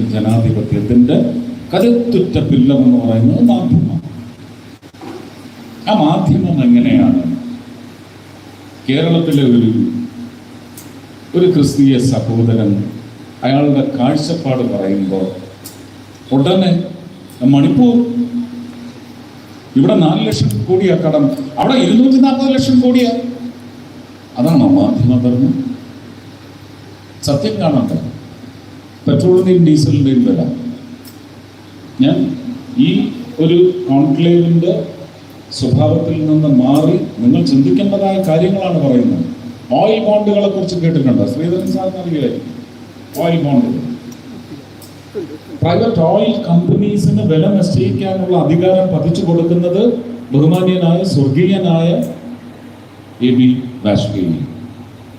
ജനാധിപത്യത്തിന്റെ കരുത്തുറ്റ പില്ലമെന്ന് പറയുന്നത് മാധ്യമം. ആ മാധ്യമം എങ്ങനെയാണ്? കേരളത്തിലെ ഒരു ഒരു ക്രിസ്തീയ സഹോദരൻ അയാളുടെ കാഴ്ചപ്പാട് പറയുമ്പോൾ ഉടനെ മണിപ്പൂർ. ഇവിടെ നാല് ലക്ഷം കോടിയാ കടം. അവിടെ ഇരുന്നൂറ്റി നാൽപ്പത് ലക്ഷം കോടിയാ. അതാണോ മാധ്യമധർമ്മം സത്യം കാണണ്ട പെട്രോളിന്റെയും ഡീസലിന്റെയും വില. ഞാൻ ഈ ഒരു കോൺക്ലേവിന്റെ സ്വഭാവത്തിൽ നിന്ന് മാറി നിങ്ങൾ ചിന്തിക്കേണ്ടതായ കാര്യങ്ങളാണ് പറയുന്നത്. ഓയിൽ ബോണ്ടുകളെ കുറിച്ച് കേട്ടിട്ടുണ്ട്? ശ്രീധരൻ സാറിന് അറിയുമായിരിക്കും. ഓയിൽ ബോണ്ടുകൾ പ്രൈവറ്റ് ഓയിൽ കമ്പനീസിന് വില നിശ്ചയിക്കാനുള്ള അധികാരം പതിച്ചു കൊടുക്കുന്നത് ബഹുമാന്യനായ സ്വർഗീയനായ എ ബി വാജ്പേയി.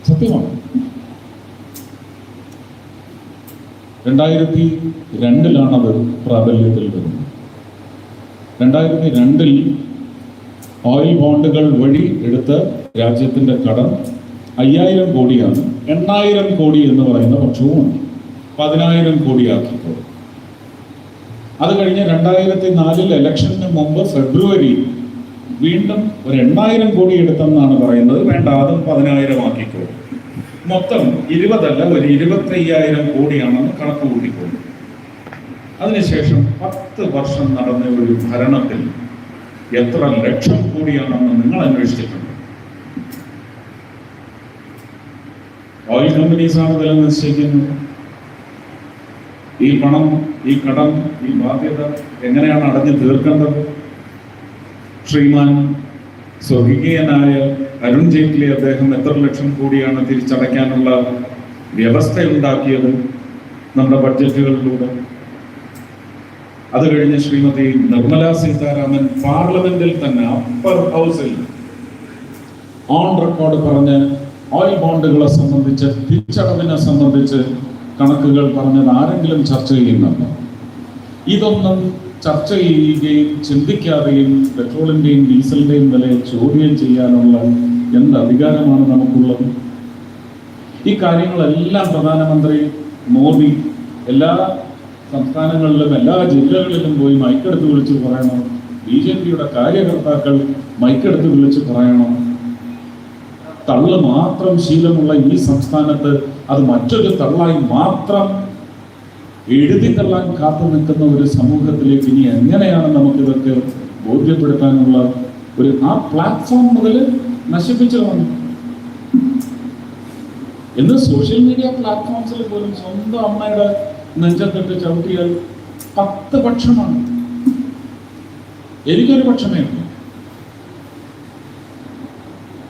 സത്യമാണ്. രണ്ടായിരത്തി രണ്ടിലാണ് അത് പ്രാബല്യത്തിൽ വരുന്നത്. രണ്ടായിരത്തി രണ്ടിൽ ഓയിൽ ബോണ്ടുകൾ വഴി എടുത്ത രാജ്യത്തിന്റെ കടം അയ്യായിരം കോടിയാണ്. എണ്ണായിരം കോടി എന്ന് പറയുന്ന പക്ഷവും പതിനായിരം കോടിയാക്കിക്കോളും അത് കഴിഞ്ഞ് രണ്ടായിരത്തി നാലിൽ ഇലക്ഷന് മുമ്പ് ഫെബ്രുവരി വീണ്ടും ഒരു എണ്ണായിരം കോടി എടുത്തെന്നാണ് പറയുന്നത്. വേണ്ട അതും പതിനായിരം ആക്കിക്കോളും. മൊത്തം ഇരുപതല്ല ഒരു ഇരുപത്തി അയ്യായിരം കോടിയാണെന്ന് കണക്ക് കൂട്ടിക്കൊണ്ട് അതിനുശേഷം പത്ത് വർഷം നടന്ന ഒരു ഭരണത്തിൽ എത്ര ലക്ഷം കോടിയാണെന്ന് നിങ്ങൾ അന്വേഷിച്ചിട്ടുണ്ട്? ഓയിൽ കമ്പനീസാണ് വില നിശ്ചയിക്കുന്നത്. ഈ പണം ഈ കടം ഈ ബാധ്യത എങ്ങനെയാണ് അടഞ്ഞു തീർക്കേണ്ടത്? ശ്രീമാൻ സ്വർഗീയനായ അരുൺ ജെയ്റ്റ്ലി അദ്ദേഹം എത്ര ലക്ഷം കൂടിയാണ് തിരിച്ചടയ്ക്കാനുള്ള വ്യവസ്ഥ ഉണ്ടാക്കിയത് നമ്മുടെ ബഡ്ജറ്റുകളിലൂടെ? അത് കഴിഞ്ഞ് ശ്രീമതി നിർമ്മല സീതാരാമൻ പാർലമെന്റിൽ തന്നെ അപ്പർ ഹൗസിൽ ഓൺ റെക്കോർഡ് പറഞ്ഞ് ഓയിൽ ബോണ്ടുകളെ സംബന്ധിച്ച് തിരിച്ചടവിനെ സംബന്ധിച്ച് കണക്കുകൾ പറഞ്ഞത് ആരെങ്കിലും ചർച്ച ചെയ്യുന്നുണ്ടോ? ഇതൊന്നും ചർച്ച ചെയ്യുകയും ചിന്തിക്കാതെയും പെട്രോളിന്റെയും ഡീസലിന്റെയും വില ചോദ്യം ചെയ്യാനുള്ള എന്ത് അധികാരമാണ് നമുക്കുള്ളത്? ഈ കാര്യങ്ങളെല്ലാം പ്രധാനമന്ത്രി മോദി എല്ലാ സംസ്ഥാനങ്ങളിലും എല്ലാ ജില്ലകളിലും പോയി മൈക്കെടുത്ത് വിളിച്ച് പറയണം. ബി ജെ പിയുടെ കാര്യകർത്താക്കൾ മൈക്കെടുത്ത് വിളിച്ച് പറയണം. തള്ള് മാത്രം ശീലമുള്ള ഈ സംസ്ഥാനത്ത് അത് മറ്റൊരു തള്ളായി മാത്രം എഴുതി തള്ളാൻ കാത്തു നിൽക്കുന്ന ഒരു സമൂഹത്തിലേക്ക് ഇനി എങ്ങനെയാണ് നമുക്ക് ഇതൊക്കെ ബോധ്യപ്പെടുത്താനുള്ള ഒരു ആ പ്ലാറ്റ്ഫോം മുതൽ നശിപ്പിച്ചു വന്നു ഇന്ന് സോഷ്യൽ മീഡിയ പ്ലാറ്റ്ഫോംസിൽ പോലും സ്വന്തം അമ്മയുടെ നെഞ്ചത്തിട്ട് ചവിട്ടിയാൽ പത്ത് പക്ഷമാണ്. എനിക്കൊരു പക്ഷമേ ഉള്ളൂ.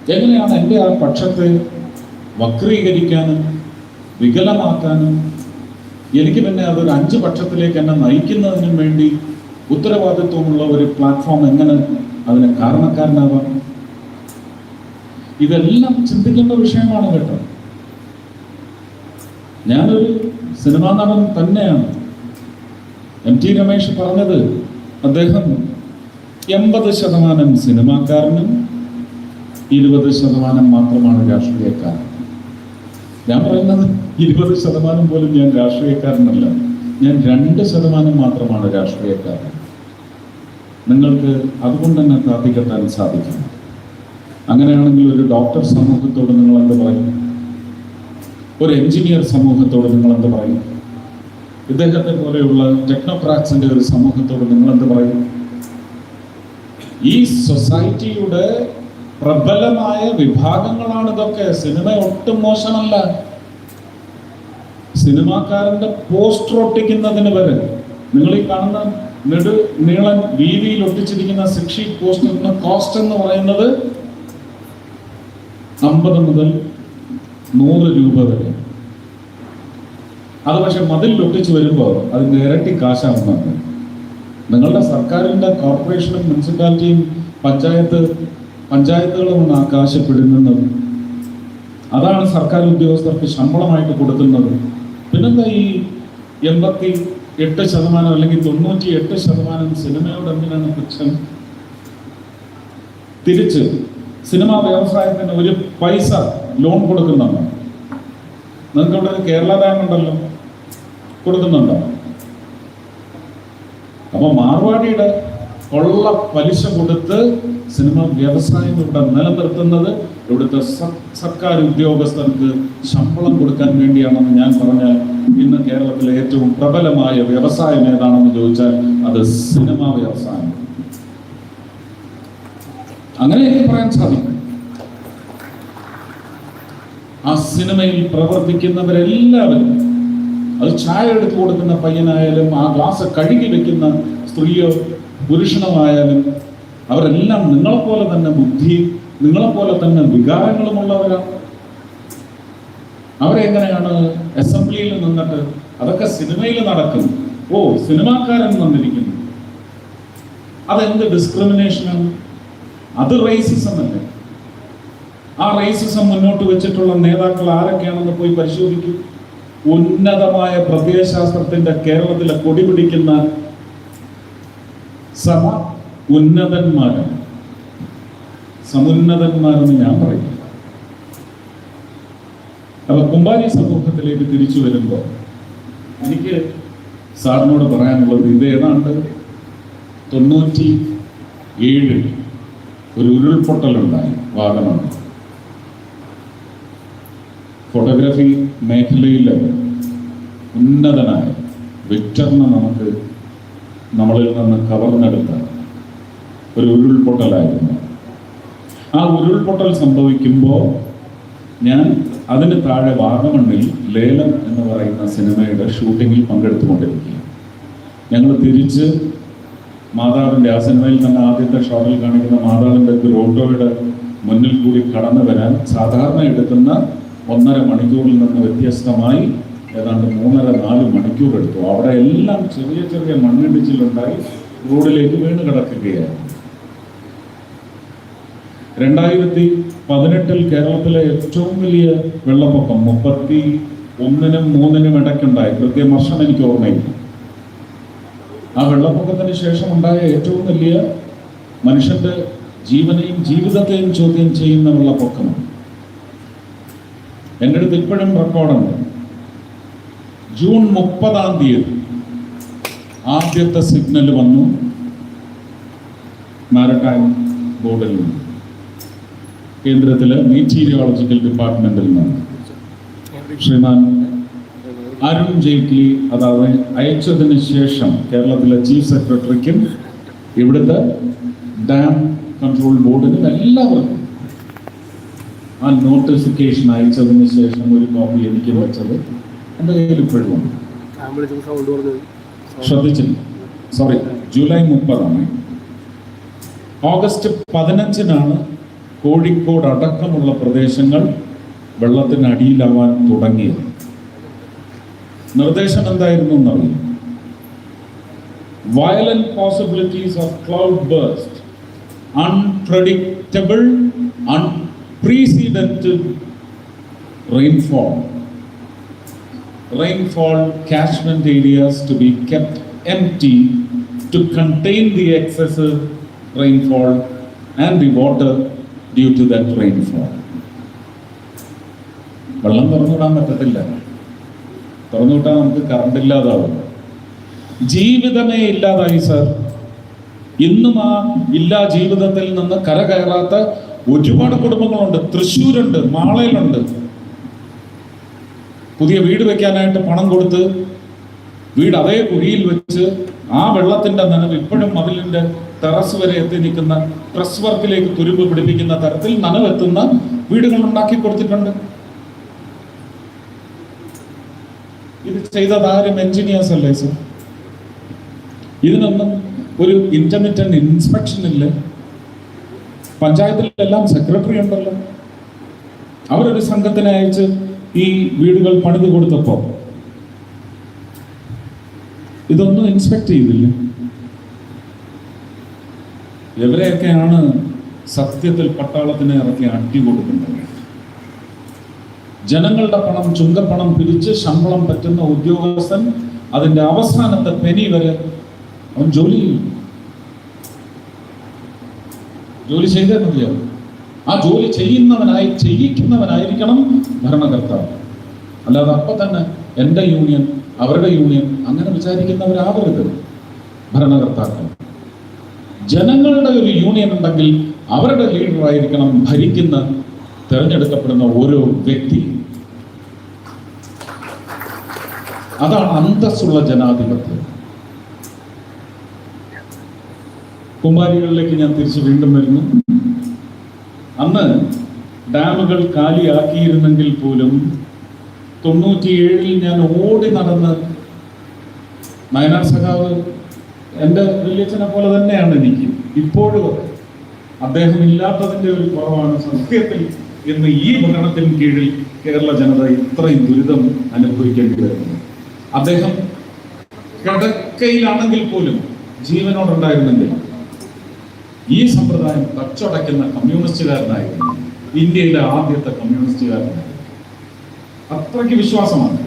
എങ്ങനെയാണ് എന്റെ ആ പക്ഷത്തെ വക്രീകരിക്കാനും വികലമാക്കാനും എനിക്ക് പിന്നെ അതൊരു അഞ്ച് പക്ഷത്തിലേക്ക് എന്നെ നയിക്കുന്നതിനും വേണ്ടി ഉത്തരവാദിത്വമുള്ള ഒരു പ്ലാറ്റ്ഫോം എങ്ങനെ അതിന് കാരണക്കാരനാവാം? ഇതെല്ലാം ചിന്തിക്കേണ്ട വിഷയമാണ് കേട്ടോ. ഞാനൊരു സിനിമാ നടൻ തന്നെയാണ്. എം ടി രമേശ് പറഞ്ഞത് അദ്ദേഹം എൺപത് ശതമാനം സിനിമാക്കാരനും ഇരുപത് ശതമാനം മാത്രമാണ് രാഷ്ട്രീയക്കാരൻ. ഞാൻ പറയുന്നത് ഇരുപത് ശതമാനം പോലും ഞാൻ രാഷ്ട്രീയക്കാരനല്ല. ഞാൻ രണ്ട് ശതമാനം മാത്രമാണ് രാഷ്ട്രീയക്കാരൻ. നിങ്ങൾക്ക് അതുകൊണ്ട് തന്നെ കാത്തിക്കെട്ടാൻ സാധിക്കും. അങ്ങനെയാണെങ്കിൽ ഒരു ഡോക്ടർ സമൂഹത്തോട് നിങ്ങൾ എന്ത് പറയും? ഒരു എഞ്ചിനീയർ സമൂഹത്തോട് നിങ്ങൾ എന്ത് പറയും? ഇദ്ദേഹത്തെ പോലെയുള്ള ടെക്നോക്രാറ്റ്സിന്റെ ഒരു സമൂഹത്തോട് നിങ്ങൾ എന്ത് പറയും? ഈ സൊസൈറ്റിയുടെ പ്രബലമായ വിഭാഗങ്ങളാണ് ഇതൊക്കെ. സിനിമ ഒട്ടും മോശമല്ല. സിനിമാക്കാരന്റെ പോസ്റ്റർ ഒട്ടിക്കുന്നതിന് വരെ നിങ്ങൾ ഈ കാണുന്ന നെടു നീളൻ വീതിയിൽ ഒട്ടിച്ചിരിക്കുന്ന സിക്ഷി പോസ്റ്ററിന് കോസ്റ്റ് എന്ന് പറയുന്നത് അമ്പത് മുതൽ നൂറ് രൂപ വരെ. അത് പക്ഷെ മതിൽ ഒട്ടിച്ചു വരുമ്പോൾ അതിന്റെ ഇരട്ടി കാശാവുന്നുണ്ട് നിങ്ങളുടെ സർക്കാരിന്റെ കോർപ്പറേഷനും മുനിസിപ്പാലിറ്റിയും പഞ്ചായത്ത് പഞ്ചായത്തുകളുമാണ് ആകാശപ്പെടുന്നതും കാശ് അതാണ് സർക്കാർ ഉദ്യോഗസ്ഥർക്ക് ശമ്പളമായിട്ട് കൊടുക്കുന്നത്. പിന്നെന്താ ഈ എൺപത്തി എട്ട് ശതമാനം അല്ലെങ്കിൽ തൊണ്ണൂറ്റി എട്ട് ശതമാനം സിനിമയോട് എന്തിനാണ് പുച്ഛം? തിരിച്ച് സിനിമാ വ്യവസായത്തിന് ഒരു പൈസ ലോൺ കൊടുക്കുന്നുണ്ടോ? നിങ്ങൾക്ക് ഇവിടെ കേരള ബാങ്ക് ഉണ്ടല്ലോ കൊടുക്കുന്നുണ്ടോ? അപ്പൊ മാർവാടിയുടെ കൊള്ള പലിശ കൊടുത്ത് സിനിമ വ്യവസായം ഇവിടെ നിലനിർത്തുന്നത് ഇവിടുത്തെ സർക്കാർ ഉദ്യോഗസ്ഥർക്ക് ശമ്പളം കൊടുക്കാൻ വേണ്ടിയാണെന്ന് ഞാൻ പറഞ്ഞാൽ ഇന്ന് കേരളത്തിലെ ഏറ്റവും പ്രബലമായ വ്യവസായം ഏതാണെന്ന് ചോദിച്ചാൽ അത് സിനിമ വ്യവസായം. അങ്ങനെ എനിക്ക് പറയാൻ സാധിക്കും. ആ സിനിമയിൽ പ്രവർത്തിക്കുന്നവരെല്ലാവരും അത് ചായ എടുത്തു കൊടുക്കുന്ന പയ്യനായാലും ആ ഗ്ലാസ് കഴുകി വെക്കുന്ന സ്ത്രീയോ പുരുഷനോ ആയാലും അവരെല്ലാം നിങ്ങളെപ്പോലെ തന്നെ ബുദ്ധി നിങ്ങളെപ്പോലെ തന്നെ വികാരങ്ങളുമുള്ളവരാണ്. അവരെങ്ങനെയാണ് അസംബ്ലിയിൽ നിന്നിട്ട് അതൊക്കെ സിനിമയിൽ നടക്കും ഓ സിനിമാക്കാരൻ വന്നിരിക്കുന്നു. അതെന്ത് ഡിസ്ക്രിമിനേഷനാണ് അത് റേസിസം അല്ലേ? ആ റേസിസം മുന്നോട്ട് വെച്ചിട്ടുള്ള നേതാക്കൾ ആരൊക്കെയാണെന്ന് പോയി പരിശോധിക്കും. ഉന്നതമായ പ്രത്യയശാസ്ത്രത്തിന്റെ കേരളത്തിലെ കൊടി പിടിക്കുന്ന സമ ഉന്നതന്മാരാണ്. സമുന്നതന്മാരെന്ന് ഞാൻ പറയും. അപ്പൊ കുമ്പാരി സമൂഹത്തിലേക്ക് തിരിച്ചു വരുമ്പോൾ എനിക്ക് സാറിനോട് പറയാനുള്ളത് ഇത് ഏതാണ്ട് തൊണ്ണൂറ്റി ഏഴിൽ ഒരു ഉരുൾപൊട്ടലുണ്ടായി വാഗമണ് ഫോട്ടോഗ്രാഫി മേഖലയിൽ ഉന്നതനായ വിക്ടറിനെ നമുക്ക് നമ്മളിൽ നിന്ന് കവർന്നെടുത്ത ഒരു ഉരുൾപൊട്ടലായിരുന്നു. ആ ഉരുൾപൊട്ടൽ സംഭവിക്കുമ്പോൾ ഞാൻ അതിന് താഴെ വാഗമണ്ണിൽ ലേലം എന്ന് പറയുന്ന സിനിമയുടെ ഷൂട്ടിങ്ങിൽ പങ്കെടുത്തുകൊണ്ടിരിക്കുക ഞങ്ങൾ തിരിച്ച് മാതാവിന്റെ ആ സിനിമയിൽ തന്നെ ആദ്യത്തെ ഷോട്ടിൽ കാണിക്കുന്ന മാതാവിന്റെ ഒരു ഓട്ടോയുടെ മുന്നിൽ കൂടി കടന്നു വരാൻ സാധാരണ എടുക്കുന്ന ഒന്നര മണിക്കൂറിൽ നിന്ന് വ്യത്യസ്തമായി ഏതാണ്ട് മൂന്നര നാല് മണിക്കൂർ എടുത്തു. അവിടെ എല്ലാം ചെറിയ ചെറിയ മണ്ണിടിച്ചിലുണ്ടായി. റോഡിലേക്ക് വീണ് കിടക്കുകയായിരുന്നു. രണ്ടായിരത്തി പതിനെട്ടിൽ കേരളത്തിലെ ഏറ്റവും വലിയ വെള്ളപ്പൊക്കം മുപ്പത്തി ഒന്നിനും മൂന്നിനും ഇടയ്ക്കുണ്ടായി. കൃത്യം വർഷം എനിക്ക് ഓർമ്മയില്ല. ആ വെള്ളപ്പൊക്കത്തിന് ശേഷം ഉണ്ടായ ഏറ്റവും വലിയ മനുഷ്യന്റെ ജീവനെയും ജീവിതത്തെയും ചോദ്യം ചെയ്യുന്ന വെള്ളപ്പൊക്കമാണ് എന്റെ അടുത്ത് ഇപ്പോഴും റെക്കോർഡുണ്ട് ജൂൺ മുപ്പതാം തീയതി ആദ്യത്തെ സിഗ്നൽ വന്നു. മാരടൈം ബോർഡിൽ നിന്ന്. കേന്ദ്രത്തിലെ മീറ്റീരിയോളജിക്കൽ ഡിപ്പാർട്ട്മെന്റിൽ നിന്ന്. ശ്രീമാൻ അരുൺ ജെയ്റ്റ്ലി അതായത് അയച്ചതിന് ശേഷം കേരളത്തിലെ ചീഫ് സെക്രട്ടറിക്കും ഇവിടുത്തെ ഡാം കൺട്രോൾ ബോർഡിനും എല്ലാവർക്കും ആ നോട്ടിഫിക്കേഷൻ അയച്ചതിന് ശേഷം ഒരു കോപ്പി എനിക്ക് വെച്ചത്. എന്റെ കയ്യിൽ ഇപ്പോഴും ഉണ്ട്. ശ്രദ്ധിച്ചില്ല. സോറി ജൂലൈ മുപ്പതാണ്. ഓഗസ്റ്റ് പതിനഞ്ചിനാണ് കോഴിക്കോട് അടക്കമുള്ള പ്രദേശങ്ങൾ വെള്ളത്തിനടിയിലാവാൻ തുടങ്ങിയത്. നിർദ്ദേശം എന്തായിരുന്നു എന്നറിയാം violent possibilities of cloud burst, unpredictable unprecedented rainfall. Rainfall catchment areas to be kept empty to contain the excessive rainfall and the water due to that rainfall. വെള്ളം തുറന്നുവിടാൻ പറ്റത്തില്ല. തുറന്നുവിട്ടാൽ നമുക്ക് കറണ്ട് ഇല്ലാതാവും. ജീവിതമേ ഇല്ലാതായി സർ ഇന്നും ആ ഇല്ലാ ജീവിതത്തിൽ നിന്ന് കര കയറാത്ത ഒരുപാട് കുടുംബങ്ങളുണ്ട്. തൃശ്ശൂരുണ്ട് മാളയിലുണ്ട്. പുതിയ വീട് വെക്കാനായിട്ട് പണം കൊടുത്ത് വീട് അതേ കുഴിയിൽ വെച്ച് ആ വെള്ളത്തിന്റെ നനവ് ഇപ്പോഴും മതിലിന്റെ ടെറസ് വരെ എത്തി നിൽക്കുന്ന പ്രസ് വർക്കിലേക്ക് തുരുമ്പ് പിടിപ്പിക്കുന്ന തരത്തിൽ നനവെത്തുന്ന വീടുകൾ ഉണ്ടാക്കി കൊടുത്തിട്ടുണ്ട്. ഇത് ചെയ്തത് ആരും എഞ്ചിനീയേഴ്സ് അല്ലേ സർ ഇതിനൊന്നും ഒരു ഇന്റർമീഡിയറ്റ് ഇൻസ്പെക്ഷൻ ഇല്ല. പഞ്ചായത്തിലെല്ലാം സെക്രട്ടറി ഉണ്ടല്ലോ. അവരൊരു സംഘത്തിനെ അയച്ച് ഈ വീടുകൾ പണിത് കൊടുത്തപ്പോ? ഇതൊന്നും ഇൻസ്പെക്ട് ചെയ്തില്ല. എവരെയൊക്കെയാണ് സത്യത്തിൽ പട്ടാളത്തിന് ഇറക്കി അട്ടി കൊടുക്കുന്നത്? ജനങ്ങളുടെ പണം ചുങ്കപ്പണം പിരിച്ച് ശമ്പളം പറ്റുന്ന ഉദ്യോഗസ്ഥൻ അതിന്റെ അവസാനത്തെ പെനി വരെ അവൻ ജോലി ജോലി ചെയ്തേ മതിയാവും ആ ജോലി ചെയ്യുന്നവനായി ചെയ്യിക്കുന്നവനായിരിക്കണം ഭരണകർത്താവ്. അല്ലാതെ അപ്പൊ തന്നെ എന്റെ യൂണിയൻ അവരുടെ യൂണിയൻ അങ്ങനെ വിചാരിക്കുന്നവരാവരുത് ഭരണകർത്താക്കൾ. ജനങ്ങളുടെ ഒരു യൂണിയൻ ഉണ്ടെങ്കിൽ അവരുടെ ലീഡറായിരിക്കണം ഭരിക്കുന്ന തിരഞ്ഞെടുക്കപ്പെടുന്ന ഓരോ വ്യക്തി. അതാണ് അന്തസ്സുള്ള ജനാധിപത്യം. കുമാരികളിലേക്ക് ഞാൻ തിരിച്ചു വീണ്ടും വരുന്നു. അന്ന് ഡാമുകൾ കാലിയാക്കിയിരുന്നെങ്കിൽ പോലും തൊണ്ണൂറ്റിയേഴിൽ ഞാൻ ഓടി നടന്ന് നയനാർ സഖാവ് എന്റെ വലിയച്ഛനെ പോലെ തന്നെയാണ് എനിക്ക് ഇപ്പോഴും. അദ്ദേഹം ഇല്ലാത്തതിന്റെ ഒരു കുറവാണ് സത്യത്തിൽ എന്ന് ഈ ഭരണത്തിന് കീഴിൽ കേരള ജനത ഇത്രയും ദുരിതം അനുഭവിക്കേണ്ടി വരുന്നു അദ്ദേഹം കിടക്കയിലാണെങ്കിൽ പോലും ജീവനോടുണ്ടായിരുന്നെങ്കിൽ ഈ സമ്പ്രദായം കച്ചടക്കുന്ന കമ്മ്യൂണിസ്റ്റുകാരനായിരുന്നു. ഇന്ത്യയിലെ ആദ്യത്തെ കമ്മ്യൂണിസ്റ്റുകാരനായിരുന്നു. അത്രയ്ക്ക് വിശ്വാസമാണ്.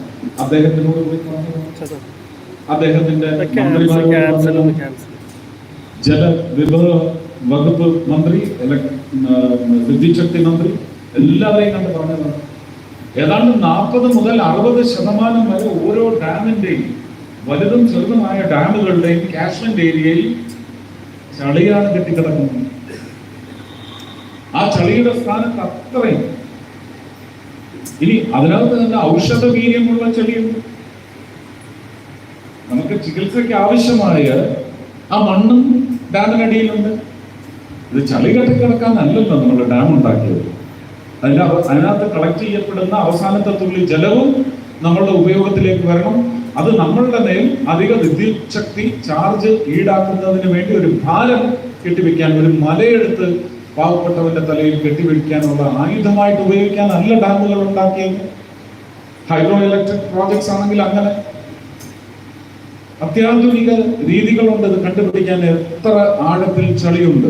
അദ്ദേഹത്തിനോട്. അദ്ദേഹത്തിന്റെ ജലവിഭവ വകുപ്പ് മന്ത്രി വിദ്യുശക്തി വിദ്യുച്ഛക്തി മന്ത്രി എല്ലാവരെയും കണ്ട് പറഞ്ഞതാണ്. ഏതാണ്ട് നാൽപ്പത് മുതൽ അറുപത് ശതമാനം വരെ ഓരോ ഡാമിന്റെയും വലുതും ചെറുതുമായ ഡാമുകളുടെയും കാഷ്മെന്റ് ഏരിയയിൽ ചളിയാണ് കെട്ടിക്കിടക്കുന്നത്. ആ ചളിയുടെ സ്ഥാനത്ത് അത്രയും. ഇനി അതിനകത്ത് തന്നെ ഔഷധ വീര്യമുള്ള നമുക്ക് ചികിത്സയ്ക്ക് ആവശ്യമായ ആ മണ്ണും ഡാമിനടിയിലുണ്ട് ഇത് ചളി കെട്ടിക്കിടക്കാനല്ലല്ലോ നമ്മൾ ഡാം ഉണ്ടാക്കിയത്. അതിന്റെ അതിനകത്ത് കളക്ട് ചെയ്യപ്പെടുന്ന അവസാനത്തെ തുള്ളി ജലവും നമ്മളുടെ ഉപയോഗത്തിലേക്ക് വരണം. അത് നമ്മളുടെ മേൽ അധിക വിദ്യുത് ശക്തി ചാർജ് ഈടാക്കുന്നതിന് വേണ്ടി ഒരു ഭാരം കെട്ടിവെക്കാൻ ഒരു മലയെടുത്ത് പാവപ്പെട്ടവന്റെ തലയിൽ കെട്ടിവെക്കാനുള്ള ആയുധമായിട്ട് ഉപയോഗിക്കാൻ നല്ല ഡാമുകൾ ഉണ്ടാക്കിയത്. ഹൈഡ്രോ ഇലക്ട്രിക് പ്രോജക്ട്സ് ആണെങ്കിൽ അങ്ങനെ. അത്യാധുനിക രീതികളുണ്ട് ഇത് കണ്ടുപിടിക്കാൻ. എത്ര ആഴത്തിൽ ചളിയുണ്ട്.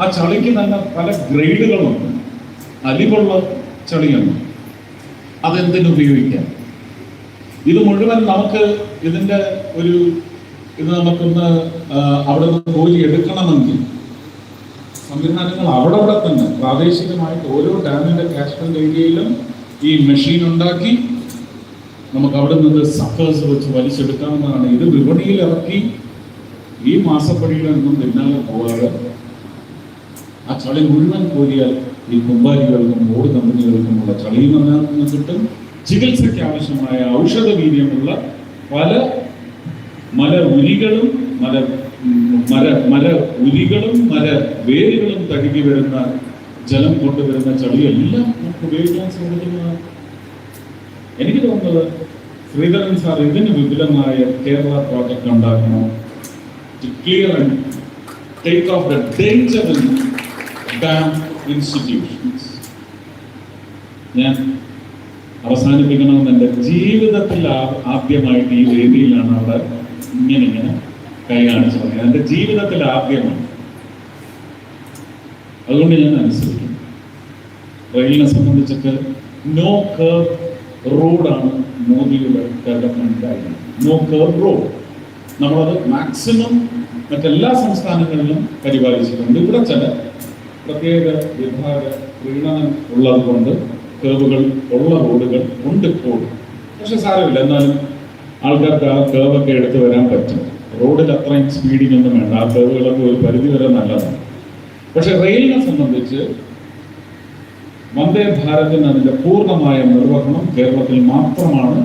ആ ചളിക്ക് തന്നെ പല ഗ്രേഡുകളുണ്ട്. അലിവുള്ള ചളിയുണ്ട്. അതെന്തിനു ഉപയോഗിക്കാം? ഇത് മുഴുവൻ നമുക്ക് ഇതിന്റെ ഒരു ഇത് നമുക്കൊന്ന് അവിടെ നിന്ന് കോരി എടുക്കണമെങ്കിൽ സംവിധാനങ്ങൾ അവിടെ അവിടെ തന്നെ പ്രാദേശികമായിട്ട് ഓരോ ഡാമിന്റെ കാഷ്മെന്റ് ഏരിയയിലും ഈ മെഷീൻ ഉണ്ടാക്കി നമുക്ക് അവിടെ നിന്ന് സക്കേഴ്സ് വെച്ച് വലിച്ചെടുക്കാവുന്നതാണ്. ഇത് വിപണിയിൽ ഇറക്കി ഈ മാസപ്പടിയിലൊന്നും പിന്നാലെ പോകാതെ ആ ചളി മുഴുവൻ കോരിയാൽ ഈ കുമ്പാരികൾക്കും ഓട് കമ്പനികൾക്കുമുള്ള ചളിയിൽ നിന്ന് കിട്ടും. ചികിത്സയ്ക്ക് ആവശ്യമായ ഔഷധ വീര്യമുള്ള പല മല ഉരികളും മല മര മര ഉരികളും മര വേരുകളും തഴുകി വരുന്ന ജലം കൊണ്ടുവരുന്ന ചളിയെല്ലാം നമുക്ക് ഉപയോഗിക്കാൻ സാധിക്കുന്നതാണ് എനിക്ക് തോന്നുന്നത് ശ്രീധരൻ സാർ ഇതിന് വിപുലമായ കേരള പ്രോജക്റ്റ് ഉണ്ടാക്കണം to clear and take off the danger dam institutions. ഞാൻ അവസാനിപ്പിക്കണമെന്ന് എന്റെ ജീവിതത്തിൽ ആദ്യമായിട്ട് ഈ വേദിയിലാണ് അവിടെ ഇങ്ങനെ ഇങ്ങനെ കൈ കാണിച്ചു പറഞ്ഞത് എന്റെ ജീവിതത്തിൽ ആദ്യമാണ്. അതുകൊണ്ട് ഞാൻ അനുസരിക്കും റെയിലിനെ സംബന്ധിച്ചിട്ട് നോ കർവ് റോഡാണ് മോദിയുടെ ഡെവലപ്മെന്റ് കാര്യം നോ കർവ് റോഡ് നമ്മളത് മാക്സിമം മറ്റെല്ലാ സംസ്ഥാനങ്ങളിലും പരിപാലിച്ചിട്ടുണ്ട്. ഇവിടെ ചില പ്രത്യേക വിഭാഗ പ്രീണനം ഉള്ളത് കൊണ്ട് കേവുകൾ ഉള്ള റോഡുകൾ ഉണ്ട് ഇപ്പോൾ പക്ഷെ സാരമില്ല എന്നാലും ആൾക്കാർക്ക് ആ കേവൊക്കെ എടുത്തു വരാൻ പറ്റും. റോഡിൽ അത്രയും സ്പീഡിങ്ങൊന്നും വേണ്ട. ആ കേവുകളൊക്കെ ഒരു പരിധി വരെ നല്ലതാണ്. പക്ഷെ റെയിലിനെ സംബന്ധിച്ച് വന്ദേ ഭാരതിന് അതിന്റെ പൂർണമായ നിർവഹണം കേരളത്തിൽ മാത്രമാണ്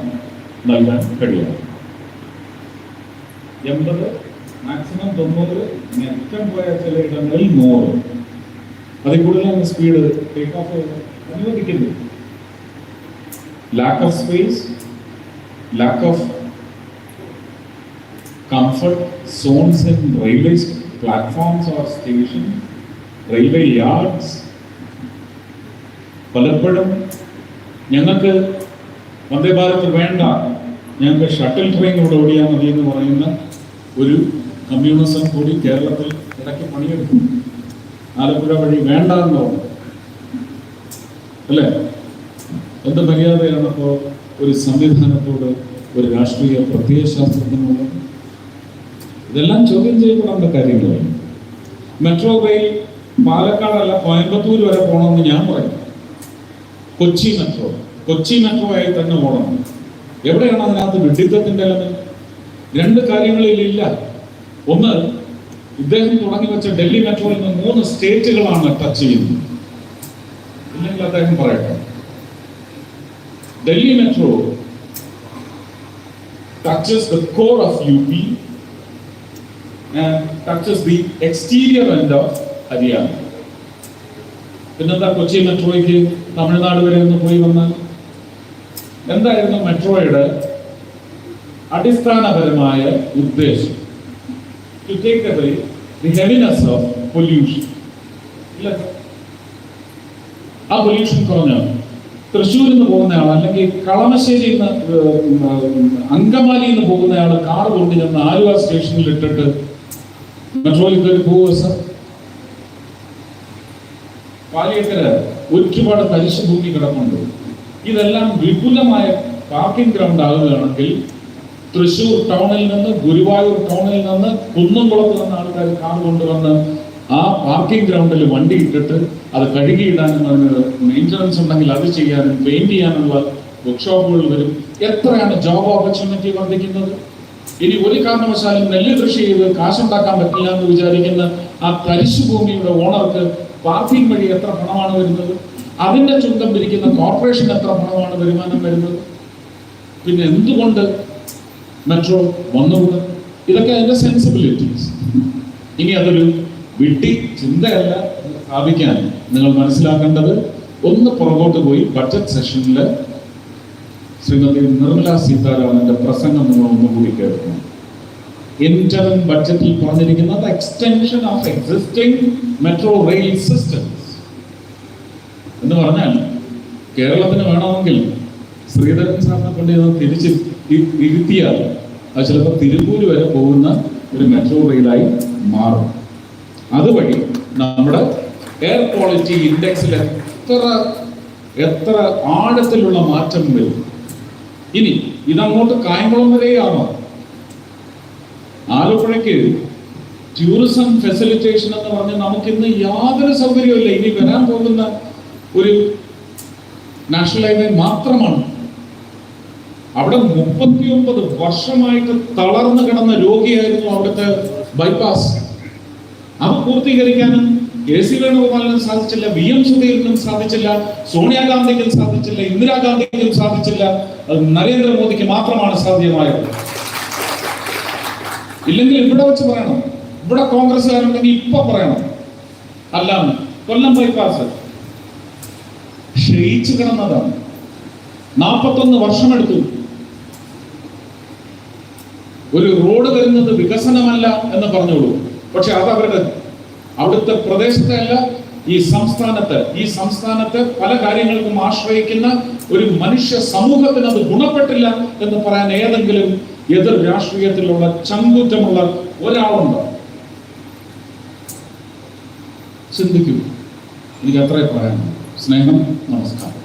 നൽകാൻ കഴിയുക എൺപത് മാക്സിമം തൊണ്ണൂറ് ഇനി പോയ ചില ഇടങ്ങളിൽ നൂറ്. അതിൽ കൂടുതലാണ് സ്പീഡ് ടേക്ക് ഓഫ് അനുവദിക്കുന്നു lack of space lack of comfort zones in railway platforms or station railway yards പലപ്പോഴും ഞങ്ങൾക്ക് വന്ദേ ഭാരത് വേണ്ട. ഞങ്ങൾക്ക് ഷട്ടിൽ ട്രെയിൻ ഇവിടെ ഓടിയാൽ മതി എന്ന് പറയുന്ന ഒരു കമ്മ്യൂണിസം കൂടി കേരളത്തിൽ ഇടയ്ക്ക് പണിയെടുക്കും ആലപ്പുഴ വഴി വേണ്ട എന്ന് പറഞ്ഞു. അല്ലേ? എന്ത് മര്യാദയാണ് അപ്പോൾ ഒരു സംവിധാനത്തോട് ഒരു രാഷ്ട്രീയ പ്രത്യയശാസ്ത്രത്തിനുള്ളത് ഇതെല്ലാം ചോദ്യം ചെയ്യപ്പെടേണ്ട കാര്യങ്ങളാണ്. മെട്രോ റെയിൽ പാലക്കാടല്ല കോയമ്പത്തൂർ വരെ പോകണമെന്ന് ഞാൻ പറയും. കൊച്ചി മെട്രോ. കൊച്ചി മെട്രോ ആയി തന്നെ ഓടണം. എവിടെയാണ് അതിനകത്ത് വിഡിത്തത്തിന്റെ എലമെന്റ്? രണ്ട് കാര്യങ്ങളിൽ ഇല്ല ഒന്ന് ഇദ്ദേഹം തുടങ്ങി വെച്ച ഡൽഹി മെട്രോ എന്ന മൂന്ന് സ്റ്റേറ്റുകളാണ് ടച്ച് ചെയ്യുന്നത്. ഇല്ലെങ്കിൽ അദ്ദേഹം പറയട്ടെ. Delhi metro touches the core of UP and touches the exterior end of Haryana. പിന്നെന്താ കൊച്ചി മെട്രോയ്ക്ക് തമിഴ്നാട് വരെ ഒന്ന് പോയി വന്നാൽ? എന്തായിരുന്നു മെട്രോയുടെ അടിസ്ഥാനപരമായ ഉദ്ദേശം? To take away the heaviness of pollution. ഇല്ല. ആ പൊല്യൂഷൻ കുറഞ്ഞ? തൃശ്ശൂരിൽ നിന്ന് പോകുന്നയാൾ അല്ലെങ്കിൽ കളമശ്ശേരിയിൽ നിന്ന് അങ്കമാലിയിൽ നിന്ന് പോകുന്നയാൾ കാർ കൊണ്ട് ചെന്ന് ആലുവ സ്റ്റേഷനിൽ ഇട്ടിട്ട് മെട്രോയിൽ കയറി പോവുക സർ. പാലിയക്കര ഒരുപാട് തരിശു ഭൂമി കിടപ്പുണ്ട്. ഇതെല്ലാം വിപുലമായ പാർക്കിംഗ് ഗ്രൗണ്ട് ആകുകയാണെങ്കിൽ തൃശൂർ ടൗണിൽ നിന്ന് ഗുരുവായൂർ ടൗണിൽ നിന്ന് കുന്നംകുളത്ത് നിന്ന് ആൾക്കാർ കാർ കൊണ്ടുവന്ന് ആ പാർക്കിംഗ് ഗ്രൗണ്ടിൽ വണ്ടി ഇട്ടിട്ട് അത് കഴുകിയിടാനും അതിന് മെയിന്റനൻസ് ഉണ്ടെങ്കിൽ അത് ചെയ്യാനും പെയിന്റ് ചെയ്യാനുള്ള വർക്ക്ഷോപ്പുകൾ വരും. എത്രയാണ് ജോബ് ഓപ്പർച്യൂണിറ്റി വർദ്ധിക്കുന്നത് ഇനി ഒരു കാരണവശാലും നെല്ല് കൃഷി ചെയ്ത് കാശുണ്ടാക്കാൻ പറ്റില്ല എന്ന് വിചാരിക്കുന്ന ആ തരിശു ഭൂമിയുടെ ഓണർക്ക് പാർക്കിംഗ് വഴി എത്ര പണമാണ് വരുന്നത്? അതിന്റെ ചുങ്കം പിരിക്കുന്ന കോർപ്പറേഷൻ എത്ര പണമാണ് വരുമാനം വരുന്നത്? പിന്നെ എന്തുകൊണ്ട് മെട്രോ വന്നുകൂടാ ഇതൊക്കെ അതിന്റെ സെൻസിബിലിറ്റീസ് ഇനി അതൊരു വിട്ടി ചിന്തയല്ല സ്ഥാപിക്കാൻ നിങ്ങൾ മനസ്സിലാക്കേണ്ടത് ഒന്ന് പുറകോട്ട് പോയി ബഡ്ജറ്റ് സെഷനിൽ ശ്രീമതി നിർമ്മല സീതാരാമന്റെ പ്രസംഗം നിങ്ങൾ ഒന്നുകൂടി കേൾക്കണം. ഇന്റർണൽ ബഡ്ജറ്റിൽ പറഞ്ഞിരിക്കുന്നത് extension of existing metro rail systems എന്ന് പറഞ്ഞാൽ കേരളത്തിന് വേണമെങ്കിൽ ശ്രീധരൻ സാറിനെ കൊണ്ട് ഇത് ഇരുത്തിയാൽ അത് ചിലപ്പോൾ തിരുപ്പൂര് വരെ പോകുന്ന ഒരു മെട്രോ റെയിലായി മാറും. അതുവഴി നമ്മുടെ എയർ ക്വാളിറ്റി ഇൻഡെക്സിൽ എത്ര എത്ര ആഴത്തിലുള്ള മാറ്റം വരും. ഇനി ഇതങ്ങോട്ട് കായംകുളം വരെയാണോ? ആലപ്പുഴയ്ക്ക് ടൂറിസം ഫെസിലിറ്റേഷൻ എന്ന് പറഞ്ഞ് നമുക്കിന്ന് യാതൊരു സൗകര്യമില്ല ഇനി വരാൻ പോകുന്ന ഒരു നാഷണൽ ഹൈവേ മാത്രമാണ്. അവിടെ മുപ്പത്തിയൊമ്പത് വർഷമായിട്ട് തളർന്നു കിടന്ന രോഗിയായിരുന്നു അവിടുത്തെ ബൈപ്പാസ് അവ പൂർത്തീകരിക്കാനും കെ സി വേണുഗോപാലിനും സാധിച്ചില്ല വി എം സുധീരനും സാധിച്ചില്ല സോണിയാഗാന്ധിക്കും സാധിച്ചില്ല ഇന്ദിരാഗാന്ധിക്കും സാധിച്ചില്ല. അത് നരേന്ദ്രമോദിക്ക് മാത്രമാണ് സാധ്യമായത്. ഇല്ലെങ്കിൽ ഇവിടെ വെച്ച് പറയണം. ഇവിടെ കോൺഗ്രസ്സുകാരുണ്ടെങ്കിൽ ഇപ്പൊ പറയണം. അല്ലാന്ന്. കൊല്ലം ബൈപ്പാസ് ക്ഷയിച്ചു കിടന്നതാണ്. നാൽപ്പത്തൊന്ന് വർഷമെടുത്തു. ഒരു റോഡ് വരുന്നത് വികസനമല്ല എന്ന് പറഞ്ഞോളൂ പക്ഷെ അത് അവരുടെ അവിടുത്തെ പ്രദേശത്തെ അല്ല ഈ സംസ്ഥാനത്ത്. ഈ സംസ്ഥാനത്ത് പല കാര്യങ്ങൾക്കും ആശ്രയിക്കുന്ന ഒരു മനുഷ്യ സമൂഹത്തിന് അത് ഗുണപ്പെട്ടില്ല എന്ന് പറയാൻ ഏതെങ്കിലും എതിർ രാഷ്ട്രീയത്തിലുള്ള ചങ്കുറ്റമുള്ള ഒരാളുണ്ടോ? ചിന്തിക്കൂ. എനിക്ക് അത്രേ പറയാൻ സ്നേഹം നമസ്കാരം.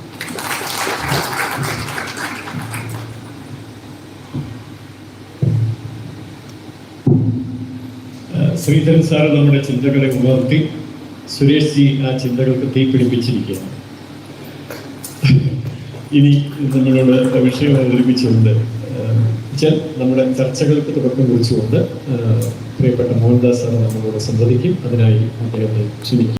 ശ്രീധരൻ സാറ് നമ്മുടെ ചിന്തകളെ ഉണർത്തി സുരേഷ് ജി ആ ചിന്തകൾക്ക് തീ പിടിപ്പിച്ചിരിക്കുകയാണ് ഇനി നമ്മളോട് വിഷയം അവതരിപ്പിച്ചുകൊണ്ട് നമ്മുടെ ചർച്ചകൾക്ക് തുടക്കം കുറിച്ചുകൊണ്ട് പ്രിയപ്പെട്ട മോഹൻദാസ് സാർ നമ്മളോട് സംവദിക്കും. അതിനായി അദ്ദേഹത്തെ ക്ഷണിക്കും